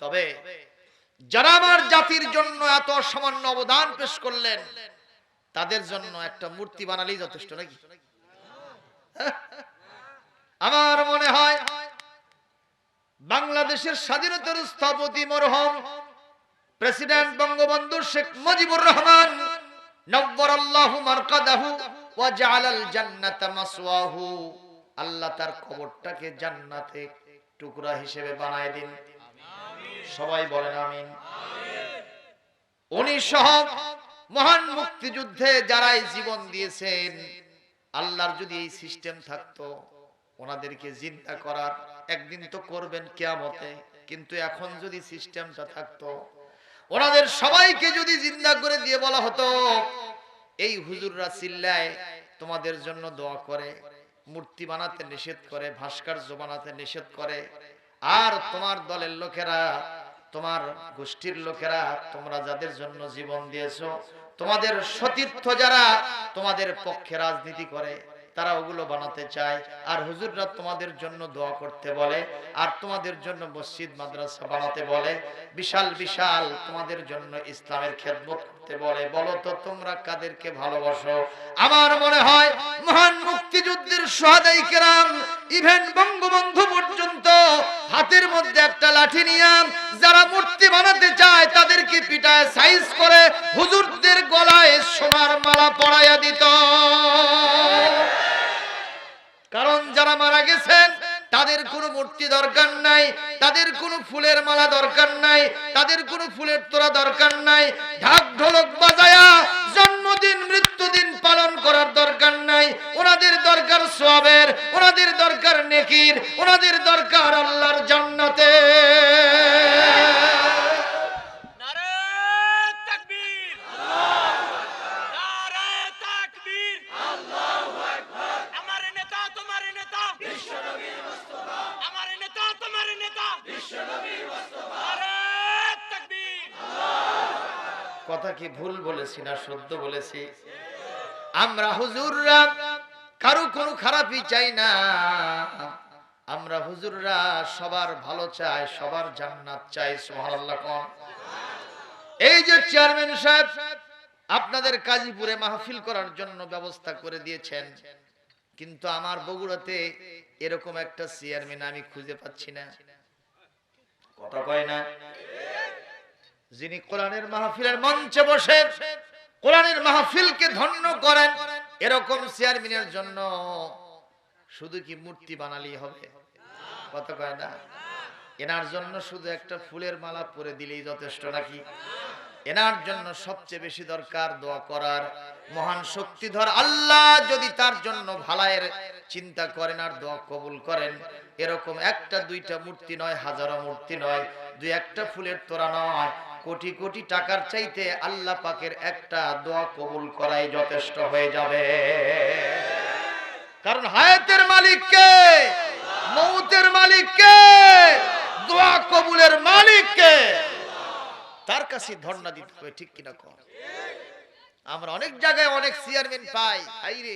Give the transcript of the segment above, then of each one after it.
তবে যারা আমার জাতির জন্য এত সামান্য অবদান পেশ করলেন, তাদের জন্য একটা মূর্তি বানালেই যথেষ্ট নাকি? আমার মনে হয় বাংলাদেশের স্বাধীনতার স্থপতি মরহম প্রেসিডেন্ট বঙ্গবন্ধু শেখ মুজিবুর রহমান আল্লাহ তার কবরটাকে জান্নাতে টুকরা হিসেবে বানায় দিন সবাই বলেন আমিন। উনি সহ মহান মুক্তিযুদ্ধে যারাই জীবন দিয়েছেন, আল্লাহর যদি এই সিস্টেম থাকতো, ওনাদেরকে জিন্দা করার একদিন তো করবেন কেয়ামতে, কিন্তু এখন যদি সিস্টেমটা থাকতো, ওনাদের সবাইকে যদি জিন্দা করে দিয়ে বলা হতো, এই হুজুররা চিল্লায়, তোমাদের জন্য দোয়া করে, মূর্তি বানাতে নিষেধ করে, ভাস্কর্য বানাতে নিষেধ করে আর তোমার দলের লোকেরা, তোমার গোষ্ঠীর লোকেরা, তোমরা যাদের জন্য জীবন দিয়েছ, তোমাদের সতীর্থ যারা, তোমাদের পক্ষে রাজনীতি করে, তারা ওগুলো বানাতে চায়। আর হুজুররা তোমাদের জন্য দোয়া করতে বলে, আর তোমাদের জন্য মসজিদ, মাদ্রাসা বানাতে বলে। বিশাল বিশাল তোমাদের জন্য ইসলামের খেদমত করতে বলে, বলো তো তোমরা কাদেরকে ভালোবাসো? আমার মনে হয় মহান মুক্তিযুদ্ধের সহাদাই কেরাম, ইভেন বঙ্গবন্ধু পর্যন্ত হাতের মধ্যে একটা লাঠি নিয়ে যারা মূর্তি বানাতে চায় তাদেরকে পিটায়, সাইজ করে হুজুরদের গলায় সোনার মালা পরাইয়া দিত। কারণ যারা মারা গেছেন তাদের কোনো মূর্তি দরকার নাই, তাদের কোনো ফুলের মালা দরকার নাই, তাদের কোনো ফুলের তোরা দরকার নাই। ঢাক ঢোলক বাজায়া জন্মদিন, মৃত্যুদিন পালন করার দরকার নাই। ওনাদের দরকার সোয়াবের, ওনাদের দরকার নেকির, ওনাদের দরকার আল্লাহর জান্নাতে। নেতা, তোমার নেতা। কথা কি ভুল বলেছি না সত্য বলেছি? আমরা হুজুররা, কারও কোনো খারাপই চাই না। আমরা হুজুররা সবার ভালো চাই, সবার জান্নাত চাই, সুবহানাল্লাহ কোন। এই যে চেয়ারম্যান সাহেব, আপনাদের কাজীপুরে মাহফিল করার জন্য ব্যবস্থা করে দিয়েছেন। কিন্তু আমার বগুড়াতে এরকম একটা চেয়ারম্যান আমি খুঁজে পাচ্ছি না। কথা কয় না? যিনি কোরআনের মাহফিলের মঞ্চে বসে কোরআনের মাহফিলকে ধন্য করেন, এরকম চেয়ারম্যানের জন্য শুধু কি মূর্তি বানালেই হবে? কত কয় না? এনার জন্য শুধু একটা ফুলের মালা পরে দিলেই যথেষ্ট নাকি? এনার জন্য সবচেয়ে বেশি দরকার দোয়া করার মহান শক্তিধর আল্লাহ যদি তার জন্য ভালায়ের চিন্তা করেন আর দোয়া কবুল করেন, এরকম একটা দুইটা মূর্তি নয়, হাজারো মূর্তি নয়, দুই একটা ফুলের তোরা নয়, কোটি কোটি টাকার চাইতে আল্লাহ পাকের একটা দোয়া কবুল করাই যথেষ্ট হয়ে যাবে। কারণ হায়াতের মালিককে মৌতের মালিককে দোয়া কবুলের মালিককে তার কাছে ধর্ণা দিতে হবে, ঠিক কিনা কর আমরা অনেক জায়গায় অনেক চেয়ারম্যান পাই হাইরে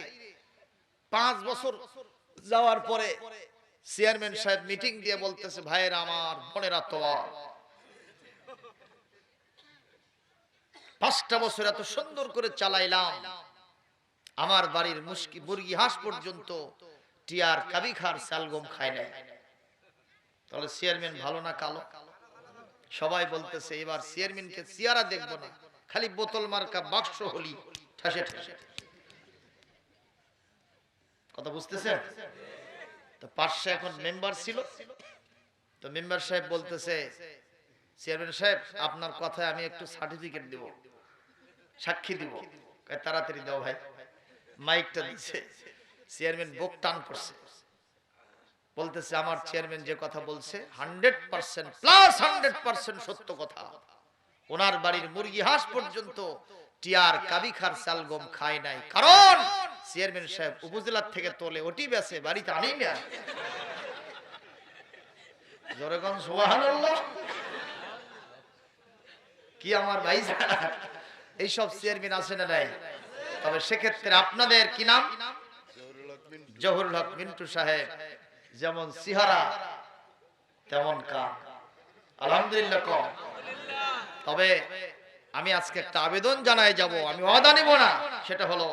পাঁচ বছর যাওয়ার পরে চেয়ারম্যান সাহেব মিটিং দিয়ে বলতেছে, ভাইয়ের, আমার বোনেরা তোমার পাঁচটা বছর এত সুন্দর করে চালাইলাম। আমার বাড়ির মুশকি মুরগি হাঁস পর্যন্ত টিয়ার কাবি খার শালগম খায় না তাহলে চেয়ারম্যান ভালো না কালো? সবাই বলতেছে, এবার চেয়ারম্যানকে চেয়ারা দেখব না, খালি বোতল মার্কা, বাক্স হলি, ঠাসে ঠাসে। কথা বুঝতেছেন? তো পাশে এখন মেম্বার ছিল। তো মেম্বার সাহেব বলতেছে, চেয়ারম্যান সাহেব, আপনার কথায় আমি একটু সার্টিফিকেট দিব, সাক্ষী দিব। তাড়াতাড়ি দাও ভাই। মাইকটা দিচ্ছে চেয়ারম্যান বুক টান করছে। বলতেছে, আমার চেয়ারম্যান যে কথা বলছে hundred percent plus hundred percent সত্য কথা। ওনার বাড়ির মুরগি হাঁস পর্যন্ত টিয়ার কাবি খার চালগম খায় নাই। কারণ চেয়ারম্যান সাহেব উপজেলার থেকে তোলে, ওটি বেছে বাড়িতে আনি না সুবহানাল্লাহ। কি আমার ভাই? এইসব চেয়ারম্যান আছে না নাই? তবে সেক্ষেত্রে আপনাদের কি নাম? জহুরুল হক মিন্টু সাহেব। যেমন সিহারা, তেমন কাম আলহামদুলিল্লাহ কম। তবে আমি আজকে একটা আবেদন জানাই যাব, আমি ওয়াদা নিব না, সেটা হলো,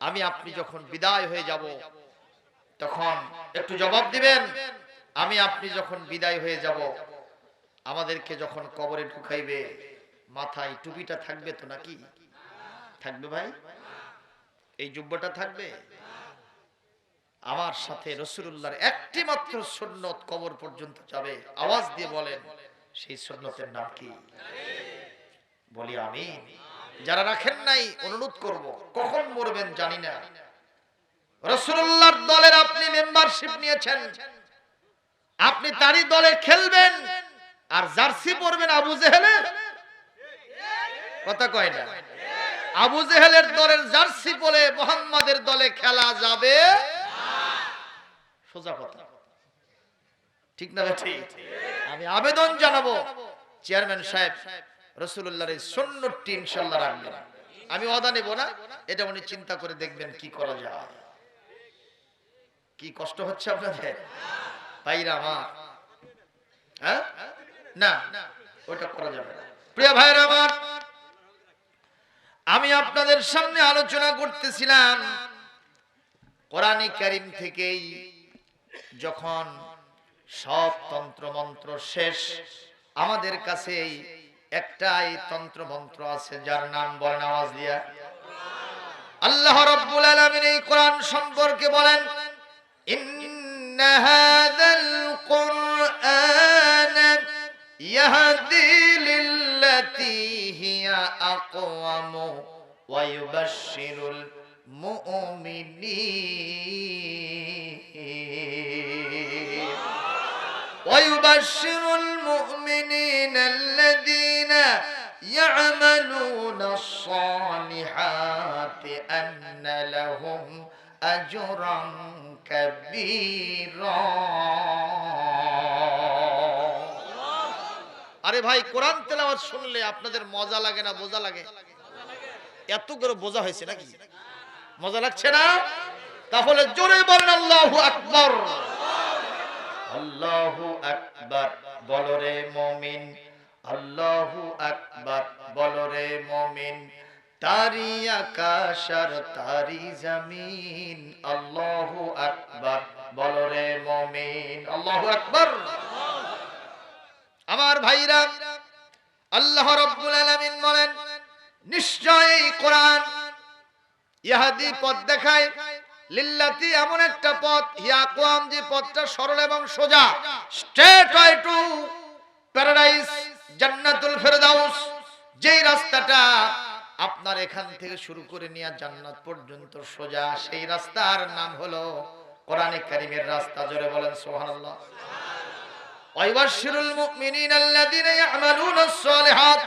আমি আপনি যখন বিদায় হয়ে যাব, তখন একটু জবাব দিবেন, আমি আপনি যখন বিদায় হয়ে যাব, আমাদেরকে যখন কবরে ঢুকাইবে, মাথায় টুপিটা থাকবে তো নাকি? থাকবে ভাই? এই যুব্যটা থাকবে? আমার সাথে রসুল্লাহর একটি মাত্র সুন্নত কবর পর্যন্ত যাবে। আওয়াজ দিয়ে বলেন, সেই সুন্নতের নাম কি? বলি আমি যারা রাখেন নাই, অনুরোধ করব, কখন মরবেন জানি না। রসুল্লাহর দলের আপনি মেম্বারশিপ নিয়েছেন। আপনি তারই দলে খেলবেন, আর জার্সি পরবেন আবু জেহেলে কথা কয় না। আবু জেহেলের দলের জার্সি পরে মোহাম্মদের দলে খেলা যাবে। সোজা কথা। ঠিক না ঠিক আমি আবেদন জানাব চেয়ারম্যান সাহেব রসুল্লাহর এই সন্ন্যটি ইনশাল্লাহ রাখবেন। আমি অদা নেব না এটা উনি চিন্তা করে দেখবেন কি করা যায়। কি কষ্ট হচ্ছে আপনাদের? ভাইরা আমার। হ্যাঁ? না ওটা করা যাবে না। প্রিয় ভাইরা আমার আমি আপনাদের সামনে আলোচনা করতেছিলাম কোরআনে কারিম থেকেই। যখন সব তন্ত্র মন্ত্র শেষ, আমাদের কাছে একটাই তন্ত্র মন্ত্র আছে, যার নাম বলেন আওয়াজ দিয়া। আল্লাহ রাব্বুল আলামিন এই কোরআন সম্পর্কে বলেন, ইন্ন হাযাল কুরআন ইয়াহদি লিল্লাতী হিয়া আকওয়াম ওয়া ইউবাশশিরুল মুমিনিন ويبشر المؤمنين الذين يعملون الصالحات أن لهم أجرا كبيرا আরে ভাই কোরআন তেলাওয়াত শুনলে আপনাদের মজা লাগে না বোঝা লাগে এত করে বোঝা হয়েছে নাকি মজা লাগছে না? তাহলে জোরে বলেন, আল্লাহু আকবার। আল্লাহু আকবার। বলরে মমিন। আল্লাহু আকবার। বলরে মমিন। তারি আকাশ আর তারি জমিন। আল্লাহু আকবার। বলরে মমিন। আল্লাহু আকবার। আমার ভাইরা, আল্লাহ রাব্বুল আলামিন বলেন নিশ্চয় এই কোরআন ইহাদি পথ দেখায়। লিল্লাতি এমন একটা পথ হিয়া কোয়াম যে পথটা সরল এবং সোজা। স্ট্রেট ওয়ে টু প্যারাডাইস জান্নাতুল ফেরদাউস। যেই রাস্তাটা আপনার এখান থেকে শুরু করে নিয়ে জান্নাত পর্যন্ত সোজা, সেই রাস্তার নাম হলো কোরআনে কারিমের রাস্তা। জোরে বলেন, সুবহানাল্লাহ। ওয়াইবাশিরুল মুমিনিন ইয়ামালুনাস সালিহাত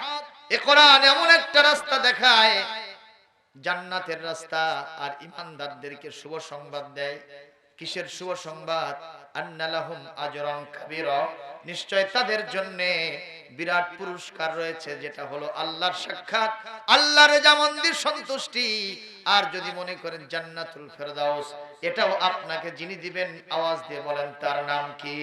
এ কোরআন এমন একটা রাস্তা দেখায় জান্নাতের রাস্তা আর ইমানদারদেরকে শুভ সংবাদ দেয়। কিসের শুভ সংবাদ? আন্নালাহুম আজরান কাবীরা। নিশ্চয় তাদের জন্য বিরাট পুরস্কার রয়েছে, যেটা হলো আল্লাহর সাক্ষাৎ, আল্লাহর জামন্দির সন্তুষ্টি। আর যদি মনে করেন জান্নাতুল ফেরদাউস, এটাও আপনাকে যিনি দিবেন আওয়াজ দিয়ে বলেন, তার নাম কি?